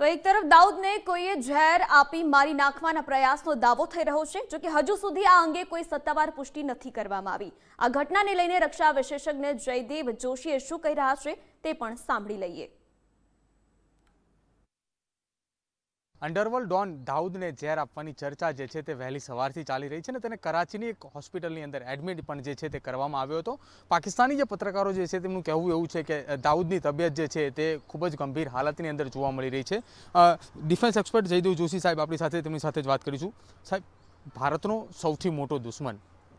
તો એક તરફ દાઉદને કોઈએ ઝેર આપી મારી નાખવાના પ્રયાસનો દાવો થઈ રહ્યો છે જોકે હજુ સુધી આ અંગે કોઈ સત્તાવાર પુષ્ટિ નથી કરવામાં આવી. આ ઘટનાને લઈને રક્ષા વિશેષજ્ઞ જયદેવ જોશીએ શું કહી રહ્યા છે તે પણ સાંભળી લઈએ. અંડરવર્લ્ડ ડોન દાઉદને ઝેર આપવાની ચર્ચા જે છે તે વહેલી સવારથી ચાલી રહી છે ને તેને કરાચીની એક હોસ્પિટલની અંદર એડમિટ પણ જે છે તે કરવામાં આવ્યો હતો. પાકિસ્તાની જે પત્રકારો જે છે તેમનું કહેવું એવું છે કે દાઉદની તબિયત જે છે તે ખૂબ જ ગંભીર હાલતની અંદર જોવા મળી રહી છે. ડિફેન્સ એક્સપર્ટ જયદેવ જોશી સાહેબ આપણી સાથે તેમની સાથે જ વાત કરીશું. સાહેબ, ભારતનો સૌથી મોટો દુશ્મન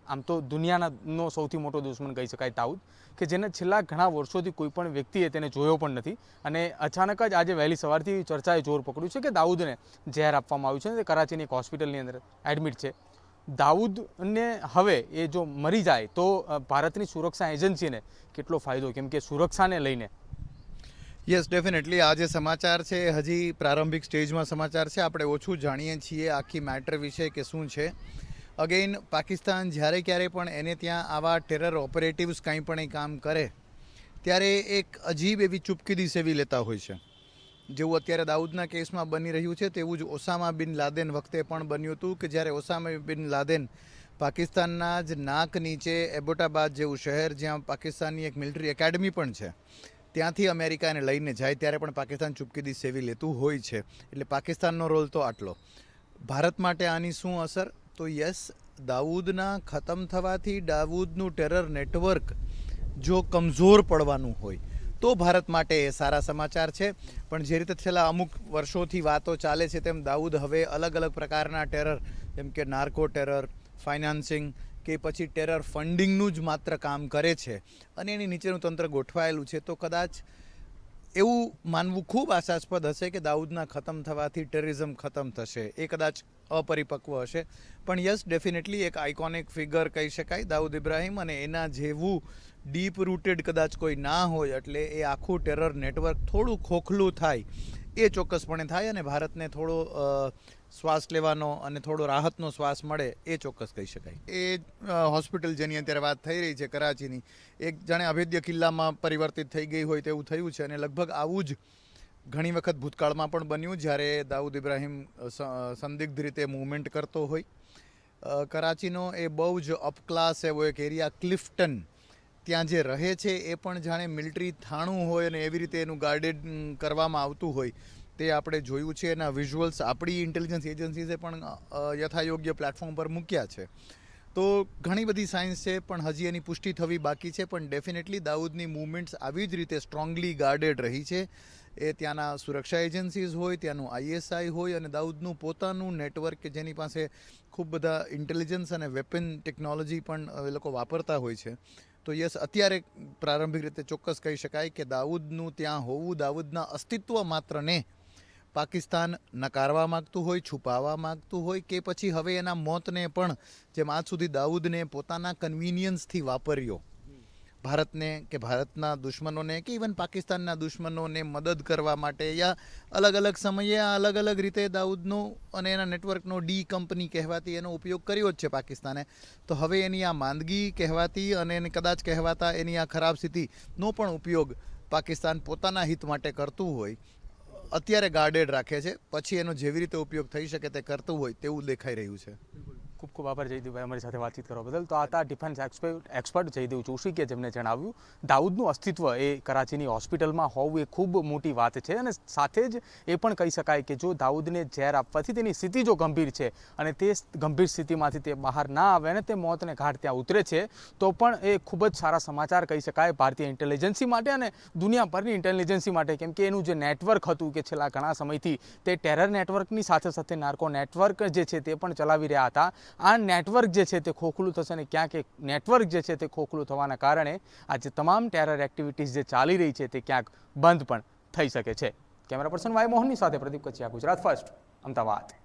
આમ તો દુનિયાનો સૌથી મોટો દુશ્મન કહી શકાય દાઉદ કે જેને છેલ્લા ઘણા વર્ષોથી કોઈ પણ વ્યક્તિએ તેને જોયો પણ નથી. અને અચાનક જ આજે વહેલી સવારથી ચર્ચાએ જોર પકડ્યું છે કે દાઉદને ઝેર આપવામાં આવ્યું છે તે કરાચીની એક હોસ્પિટલની અંદર એડમિટ છે. દાઉદને હવે એ જો મરી જાય તો ભારતની સુરક્ષા એજન્સીને કેટલો ફાયદો? કેમ કે સુરક્ષાને લઈને. યસ ડેફિનેટલી આ જે સમાચાર છે, હજી પ્રારંભિક સ્ટેજમાં સમાચાર છે. આપણે ઓછું જાણીએ છીએ આખી મેટર વિશે કે શું છે. અગેઇન પાકિસ્તાન જ્યારે ક્યારે પણ એને ત્યાં આવા ટેરર ઓપરેટિવ્સ કંઈ પણ એ કામ કરે, ત્યારે એક અજીબ એવી ચૂપકીદી સેવી લેતા હોય છે. જેવું અત્યારે દાઉદના કેસમાં બની રહ્યું છે, તેવું જ ઓસામા બિન લાદેન વખતે પણ બન્યું હતું કે જ્યારે ઓસામા બિન લાદેન પાકિસ્તાનના જ નાક નીચે એબોટાબાદ જેવું શહેર, જ્યાં પાકિસ્તાનની એક મિલિટરી એકેડમી પણ છે, ત્યાંથી અમેરિકાને લઈને જાય ત્યારે પણ પાકિસ્તાન ચૂપકીદી સેવી લેતું હોય છે. એટલે પાકિસ્તાનનો રોલ તો આટલો. ભારત માટે આની શું અસર? તો યસ, દાઉદના ખતમ થવાથી દાઉદનું ટેરર નેટવર્ક જો કમજોર પડવાનું હોય, તો ભારત માટે એ સારા સમાચાર છે. પણ જે રીતે છેલ્લા અમુક વર્ષોથી વાતો ચાલે છે તેમ દાઉદ હવે અલગ અલગ પ્રકારના ટેરર, જેમ કે નાર્કો ટેરર, ફાઇનાન્સિંગ, કે પછી ટેરર ફંડિંગનું જ માત્ર કામ કરે છે. અને એની નીચેનું તંત્ર ગોઠવાયેલું છે. તો કદાચ એવું માનવું ખૂબ આશાસ્પદ હશે કે દાઉદના ખતમ થવાથી ટેરરિઝમ ખતમ થશે. એ કદાચ અપરિપક્વ હશે. પણ યસ ડેફિનેટલી એક આઇકોનિક ફિગર કહી શકાય, દાઉદ ઇબ્રાહિમ. અને એના જેવું ડીપ રૂટેડ કદાચ કોઈ ના હોય એટલે એ આખું ટેરર નેટવર્ક થોડું ખોખલું થાય. એ ચોક્કસપણે થાય અને ભારતને થોડો શ્વાસ લેવાનો અને થોડો રાહતનો શ્વાસ મળે એ ચોક્કસ કહી શકાય. એ હોસ્પિટલ જેની અત્યારે વાત થઈ રહી છે કરાચીની, એક જાણે અભેદ્ય કિલ્લામાં પરિવર્તિત થઈ ગઈ હોય તેવું થયું છે અને લગભગ આવું જ ઘણી વખત ભૂતકાળમાં પણ બન્યું જ્યારે દાઉદ ઇબ્રાહિમ સંદિગ્ધ રીતે મૂવમેન્ટ કરતો હોય. કરાચીનો એ બહુ જ અપક્લાસ એવો એક એરિયા, ક્લિફ્ટન ત્યાં જે રહે છે એ પણ જાણે મિલિટરી થાણું હોય અને એવી રીતે એનું ગાર્ડેડ કરવામાં આવતું હોય, તે આપણે જોયું છે એના વિઝ્યુઅલ્સ આપણી ઇન્ટેલિજન્સ એજન્સીઝે પણ યથાયોગ્ય પ્લેટફોર્મ પર મૂક્યા છે. તો ઘણી બધી સાયન્સ છે, પણ હજી એની પુષ્ટિ થવી બાકી છે, પણ ડેફિનેટલી દાઉદની મૂવમેન્ટ્સ આવી જ રીતે સ્ટ્રોંગલી ગાર્ડેડ રહી છે. એ ત્યાંના સુરક્ષા એજન્સીઝ હોય, ત્યાંનું આઈએસઆઈ હોય અને દાઉદનું પોતાનું નેટવર્ક કે જેની પાસે ખૂબ બધા ઇન્ટેલિજન્સ અને વેપન ટેકનોલોજી પણ એ લોકો વાપરતા હોય છે. તો યસ, અત્યારે પ્રારંભિક રીતે ચોક્કસ કહી શકાય કે દાઉદનું ત્યાં હોવું, દાઉદના અસ્તિત્વ માત્રને પાકિસ્તાન નકારવા માગતું હોય, છુપાવવા માગતું હોય કે પછી હવે એના મોતને પણ જેમ આજ સુધી દાઉદને પોતાના કન્વિનિયન્સથી વાપર્યો. ભારતને કે ભારતના દુશ્મનોને કે ઇવન પાકિસ્તાનના દુશ્મનોને મદદ કરવા માટે યા અલગ અલગ સમયે આ અલગ અલગ રીતે દાઉદનો અને એના નેટવર્કનો ડી કંપની કહેવાતી એનો ઉપયોગ કર્યો જ છે પાકિસ્તાને. તો હવે એની આ માંદગી કહેવાતી અને એને કદાચ કહેવાતા એની આ ખરાબ સ્થિતિનો પણ ઉપયોગ પાકિસ્તાન પોતાના હિત માટે કરતું હોય, અત્યારે ગાર્ડેડ રાખે છે, પછી એનો જેવી રીતે ઉપયોગ થઈ શકે તે કરતું હોય તેવું દેખાઈ રહ્યું છે. ખૂબ ખૂબ આભાર જયદેવભાઈ અમારી સાથે વાતચીત કરવા બદલ. તો આ હતા defence expert expert Jaydev Joshi કે જેમને જણાવ્યું, દાઉદનું અસ્તિત્વ એ કરાચીની હોસ્પિટલમાં હોવું એ ખૂબ મોટી વાત છે. અને સાથે જ એ પણ કહી શકાય કે જો દાઉદને ઝેર આપવાથી તેની સ્થિતિ જો ગંભીર છે અને તે ગંભીર સ્થિતિમાંથી તે બહાર ના આવે અને તે મોતને ઘાટ ત્યાં ઉતરે છે, તો પણ એ ખૂબ જ સારા સમાચાર કહી શકાય ભારતીય ઇન્ટેલિજન્સી માટે અને દુનિયાભરની ઇન્ટેલિજન્સી માટે. કેમ કે એનું જે નેટવર્ક હતું કે છેલ્લા ઘણા સમયથી તે ટેરર નેટવર્કની સાથે સાથે નાર્કો નેટવર્ક જે છે તે પણ ચલાવી રહ્યા હતા. આ નેટવર્ક જે છે તે ખોખલું થશે અને ક્યાંક એક નેટવર્ક જે છે તે ખોખલું થવાના કારણે આજે તમામ ટેરર એક્ટિવિટીઝ જે ચાલી રહી છે તે ક્યાંક બંધ પણ થઈ શકે છે. કેમેરા પર્સન વાય મોહનની સાથે પ્રદીપ કચ્છિયા, ગુજરાત ફર્સ્ટ, અમદાવાદ.